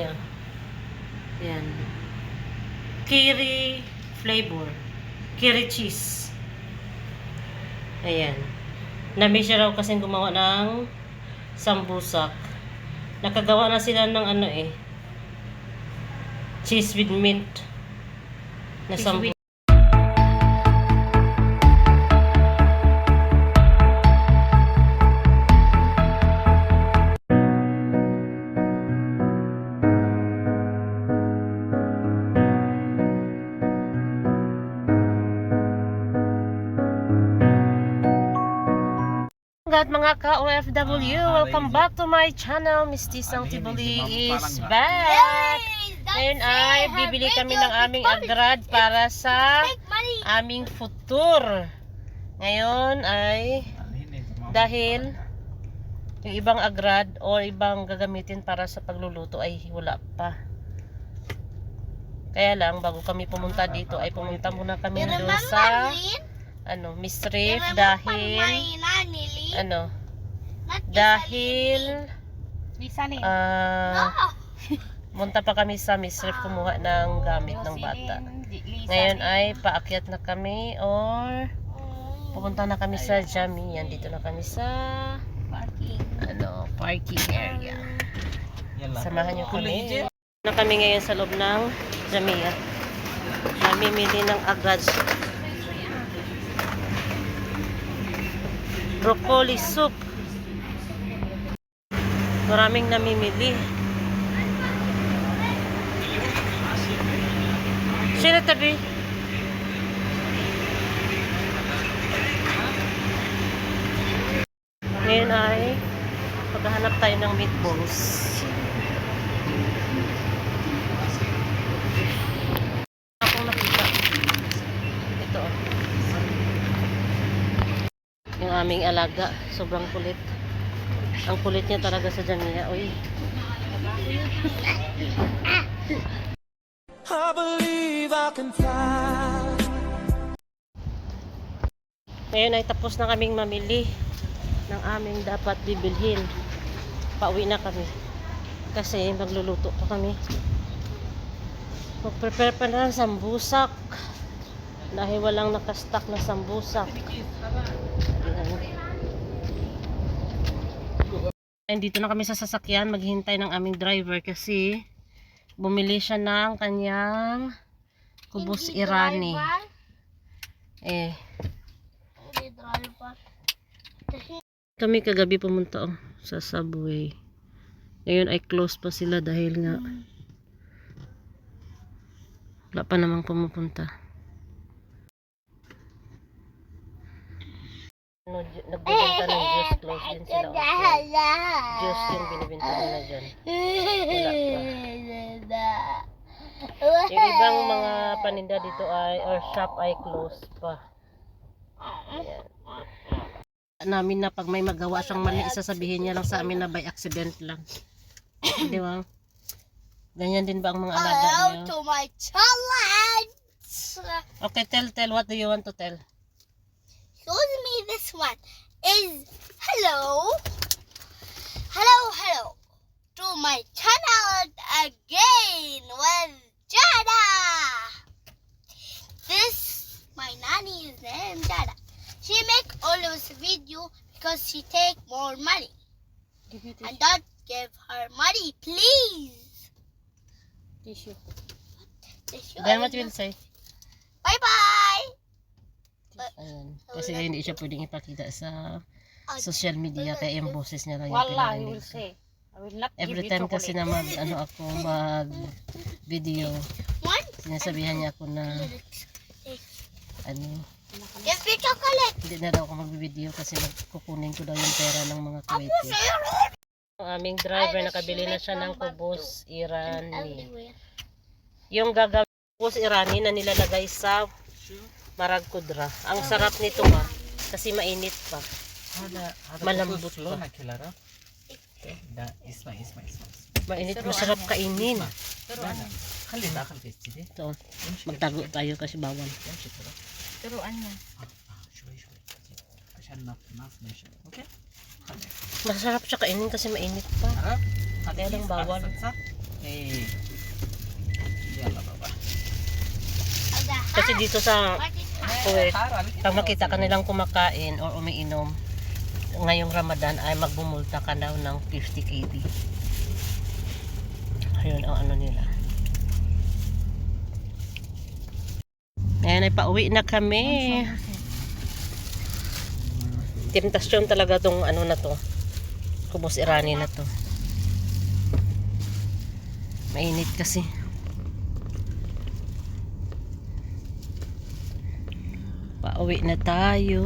niya. Yan. Kiri flavor. Kiri cheese. Ayan. Nami siya raw kasi gumawa ng sambusak. Nakagawa na sila ng ano eh. Cheese with mint. Na Cheese At mga ka-OFW, welcome back to my channel. Misty Sang Tibuli is back. Ngayon ay bibili kami ng aming agrad para sa aming futur. Ngayon ay dahil yung ibang agrad o ibang gagamitin para sa pagluluto ay wala pa. Kaya lang, bago kami pumunta dito, ay pumunta muna kami doon sa ano, Miss Riff dahil ano, dahil ah munta pa kami sa Miss Riff kumuha ng gamit ng bata. Ngayon ay paakyat na kami or pupunta na kami sa Jamie. Yan, dito na kami sa parking. ano, parking area. Samahan niyo kami. Na kami ngayon sa loob ng Jamia. Namimili ng agad. Broccoli soup. Maraming namimili. Sino tabi? Ngayon ay paghahanap tayo ng meatballs. akong nakita. Ito. oh. Yung aming alaga. Sobrang kulit. Ang kulit niya talaga sa Jamia. Uy. I believe I can fly. Ngayon ay tapos na kaming mamili ng aming dapat bibilhin. Pauwi na kami. Kasi magluluto pa kami. Mag-prepare pa na ng sambusak. Dahil walang nakastock na sambusak. Ayan. Ayun, dito na kami sa sasakyan. Maghintay ng aming driver kasi bumili siya ng kanyang kubos irani. Eh, kami kagabi pumunta oh, sa subway. Ngayon ay close pa sila dahil nga wala pa namang pumupunta. Ano, ju- nagbibenta ng juice close din sila. oh. Juice yung binibenta nila dyan. Yung ibang mga paninda dito ay, or shop ay close pa. Ayan. Namin na pag may magawa siyang mali, sasabihin niya lang sa amin na by accident lang. Di ba? Ganyan din ba ang mga alaga Hello niyo? to my challenge. Okay, tell, tell. What do you want to tell? Shows me this one is hello, hello, hello to my channel again with Jada. This my nanny is named Jada. She make all always video because she take more money and don't give her money, please. Tissue. Tissue Then what will say? Ayan. Kasi hindi siya pwedeng ipakita sa Ah, social media kaya yung boses niya lang yung Wala, pinarinig will say. I will not give Every you time kasi na mag, ano ako, mag video, sinasabihan niya ako na, ano, Give me chocolate. hindi na daw ako mag-video kasi magkukunin ko daw yung pera ng mga Kuwaiti. Ang aming driver, nakabili na siya ng kubos irani. Yung gagawin kubos irani na nilalagay sa maragkod ra. Ang sarap nito ma. Kasi mainit pa. Malambot pa. Da, isma, isma, isma. Mainit, masarap kainin. Pero ano? Halina kan festi di. Ito. Magtago tayo kasi bawal. Pero ano? Okay. Masarap siya kainin kasi mainit pa. Kaya lang bawal. Eh. Hindi alam ba? Kasi dito sa Kuwait, pag makita ka nilang kumakain or umiinom, ngayong Ramadan ay magbumulta ka daw ng 50 KD. Ayun ang ano nila. Ayan, ay pauwi na kami. Temptasyon talaga tong ano na to. Kubos Irani na to. Mainit kasi. Pauwi na tayo.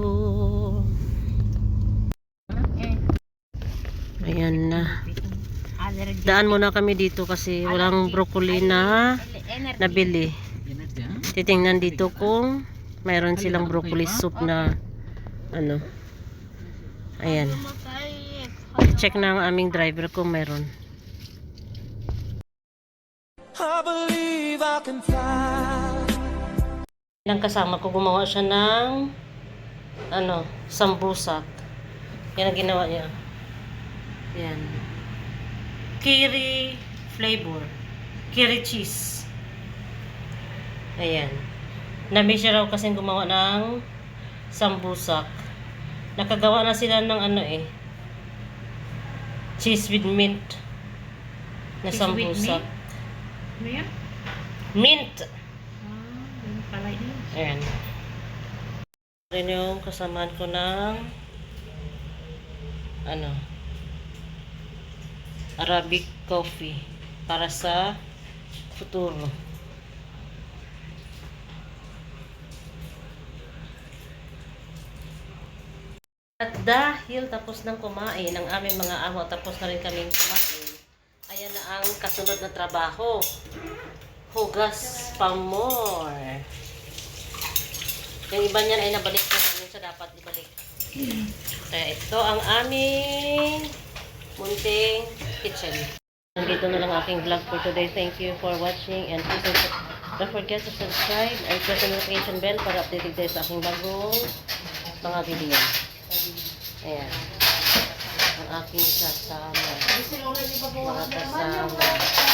Ayan na. Daan muna kami dito kasi walang broccoli na nabili. Titingnan dito kung mayroon silang broccoli soup na ano. Ayan. Check na ang aming driver kung mayroon. Ilang kasama ko gumawa siya ng ano, sambusak. Yan ang ginawa niya. Yan. Kiri flavor. Kiri cheese. Ayan. Nami siya raw kasi gumawa ng sambusak. Nakagawa na sila ng ano eh. Cheese with mint. Na Cheese with sambusak. Ano? Mint. Ah, Ayan. Rin yung kasamaan ko ng ano Arabic coffee para sa futuro. At dahil tapos nang kumain ang aming mga amo, tapos na rin kaming kumain, ayan na ang kasunod na trabaho. Hugas pa more. Yung iba niyan ay nabalik na namin sa dapat ibalik. Kaya ito ang aming munting kitchen. Nandito na lang aking vlog for today. Thank you for watching and please don't- don't forget to subscribe and press the notification bell para updated tayo sa aking bagong mga video. Ayan. Ang aking kasama. Mga kasama.